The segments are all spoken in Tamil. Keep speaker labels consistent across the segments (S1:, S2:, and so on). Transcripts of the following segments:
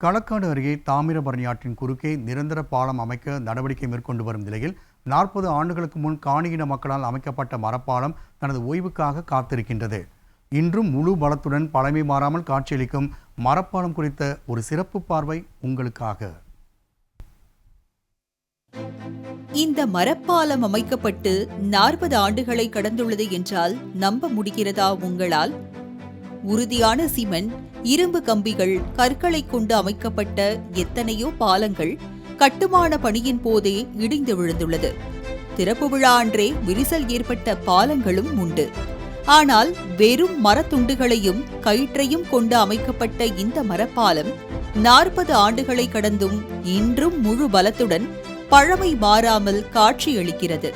S1: களக்காடு அருகே தாமிரபரணி ஆற்றின் குறுக்கே நிரந்தர பாலம் அமைக்க நடவடிக்கை மேற்கொண்டு வரும் நிலையில் நாற்பது ஆண்டுகளுக்கு முன் காணியின மக்களால் அமைக்கப்பட்ட மரப்பாலம் தனது ஓய்வுக்காக காத்திருக்கின்றது. இன்றும் முழு பலத்துடன் பழமை மாறாமல் காட்சியளிக்கும் மரப்பாலம் குறித்த ஒரு சிறப்பு பார்வை உங்களுக்காக.
S2: இந்த மரப்பாலம் அமைக்கப்பட்டு நாற்பது ஆண்டுகளை கடந்துள்ளது என்றால் நம்ப முடிகிறதா உங்களால்? உறுதியான சிமெண்ட் இரும்பு கம்பிகள் கற்களை கொண்டு அமைக்கப்பட்ட எத்தனையோ பாலங்கள் கட்டுமான பணியின் போதே இடிந்து விழுந்துள்ளது. திறப்பு விழா அன்றே விரிசல் ஏற்பட்ட பாலங்களும் உண்டு. ஆனால் வெறும் மரத்துண்டுகளையும் கயிற்றையும் கொண்டு அமைக்கப்பட்ட இந்த மரப்பாலம் நாற்பது ஆண்டுகளை கடந்தும் இன்றும் முழு பலத்துடன் பழமை மாறாமல் காட்சியளிக்கிறது.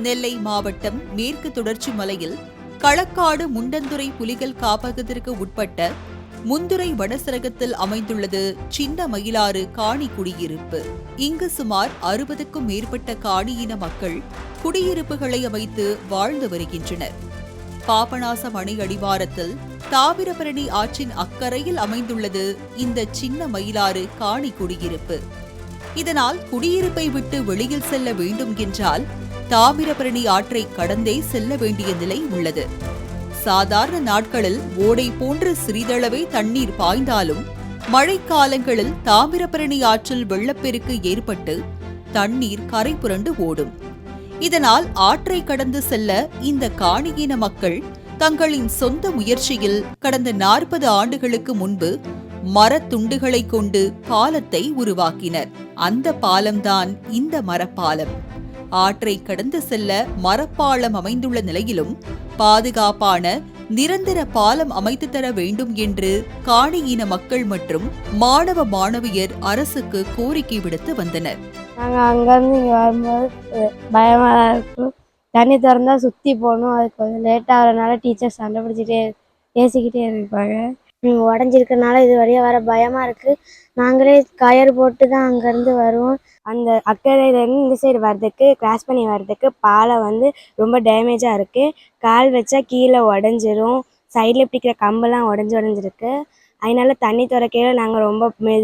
S2: நெல்லை மாவட்டம் மேற்கு தொடர்ச்சி மலையில் களக்காடு முண்டந்துறை புலிகள் காப்பகத்திற்கு உட்பட்ட முந்துரை வடசரகத்தில் அமைந்துள்ளது சின்ன மயிலாறு காணி குடியிருப்பு. இங்கு சுமார் அறுபதுக்கும் மேற்பட்ட காணியின மக்கள் குடியிருப்புகளை அமைத்து வாழ்ந்து வருகின்றனர். பாபநாசம் அணை அடிவாரத்தில் தாமிரபரணி ஆற்றின் அக்கறையில் அமைந்துள்ளது இந்த சின்ன மயிலாறு காணி குடியிருப்பு. இதனால் குடியிருப்பை விட்டு வெளியில் செல்ல வேண்டும் என்றால் தாமிரபரணி ஆற்றை கடந்தே செல்ல வேண்டிய நிலை உள்ளது. சாதாரண நாட்களில் ஓடை போன்று சிறிதளவே தண்ணீர் பாய்ந்தாலும் மழைக்காலங்களில் தாமிரபரணி ஆற்றில் வெள்ளப்பெருக்கு ஏற்பட்டு தண்ணீர் கரை புரண்டு ஓடும். இதனால் ஆற்றை கடந்து செல்ல இந்த காணியின மக்கள் தங்களின் சொந்த முயற்சியில் கடந்த நாற்பது ஆண்டுகளுக்கு முன்பு மரத்துண்டுகளை கொண்டு பாலத்தை உருவாக்கினர். அந்த பாலம்தான் இந்த மரப்பாலம். ஆற்றை கடந்து செல்ல மரப்பாலம் அமைந்துள்ள நிலையிலும் பாதுகாப்பான நிரந்தர பாலம் அமைத்து தர வேண்டும் என்று காணியின மக்கள் மற்றும் மாணவ மாணவியர் அரசுக்கு கோரிக்கை விடுத்து வந்தனர்.
S3: நாங்கள் அங்கேருந்து இங்கே வரும்போது பயமா தான் இருக்கும். தண்ணி திறந்தா சுற்றி போகணும். அது கொஞ்சம் லேட் டீச்சர்ஸ் டீச்சர் சண்டை பிடிச்சிட்டே பேசிக்கிட்டே இருப்பாங்க. உடஞ்சிருக்கனால இது வழியாக வர பயமாக இருக்குது நாங்களே கயர் போட்டு தான் அங்கேருந்து வருவோம். அந்த அக்கறையிலேருந்து இந்த சைடு வர்றதுக்கு கிராஸ் பண்ணி வர்றதுக்கு பாலம் வந்து ரொம்ப டேமேஜாக இருக்குது கால் வச்சா கீழே உடஞ்சிரும். சைடில் பிடிக்கிற கம்பெல்லாம் உடஞ்சி உடஞ்சிருக்கு. அதனால தண்ணி துறக்கையில நாங்கள் ரொம்ப மெ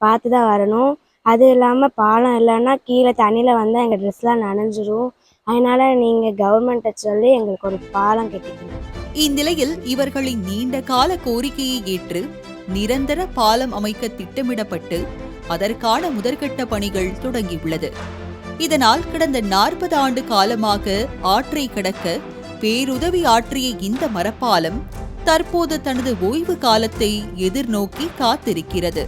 S3: பார்த்து தான் வரணும். அது இல்லாமல் பாலம் இல்லைன்னா கீழே தண்ணியில் வந்தால் எங்கள் ட்ரெஸ்லாம் நனைஞ்சிரும். அதனால் நீங்கள் கவர்மெண்ட்டை சொல்லி எங்களுக்கு ஒரு பாலம் கட்டிக்கணும்
S2: இந்நிலையில் இவர்களின் நீண்ட கால கோரிக்கையை ஏற்று நிரந்தர பாலம் அமைக்க திட்டமிடப்பட்டு அதற்கான முதற்கட்ட பணிகள் தொடங்கியுள்ளது. இதனால் கடந்த நாற்பது ஆண்டு காலமாக ஆற்றை கடக்க பேருதவி ஆற்றிய இந்த மரப்பாலம் தற்போது தனது ஓய்வு காலத்தை எதிர்நோக்கி காத்திருக்கிறது.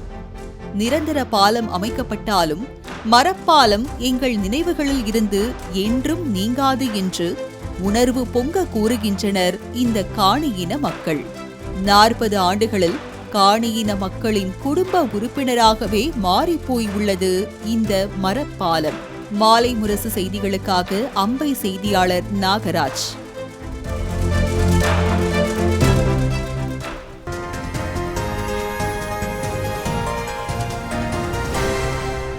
S2: நிரந்தர பாலம் அமைக்கப்பட்டாலும் மரப்பாலம் எங்கள் நினைவுகளில் இருந்து என்றும் நீங்காது என்று உணர்வு பொங்க கூறுகின்றனர் இந்த காணியின மக்கள். நாற்பது ஆண்டுகளில் காணியின மக்களின் குடும்ப உறுப்பினராகவே மாறிப்போய் உள்ளது இந்த மரப்பாலம். மாலை முரசு செய்திகளுக்காக அம்பை செய்தியாளர் நாகராஜ்.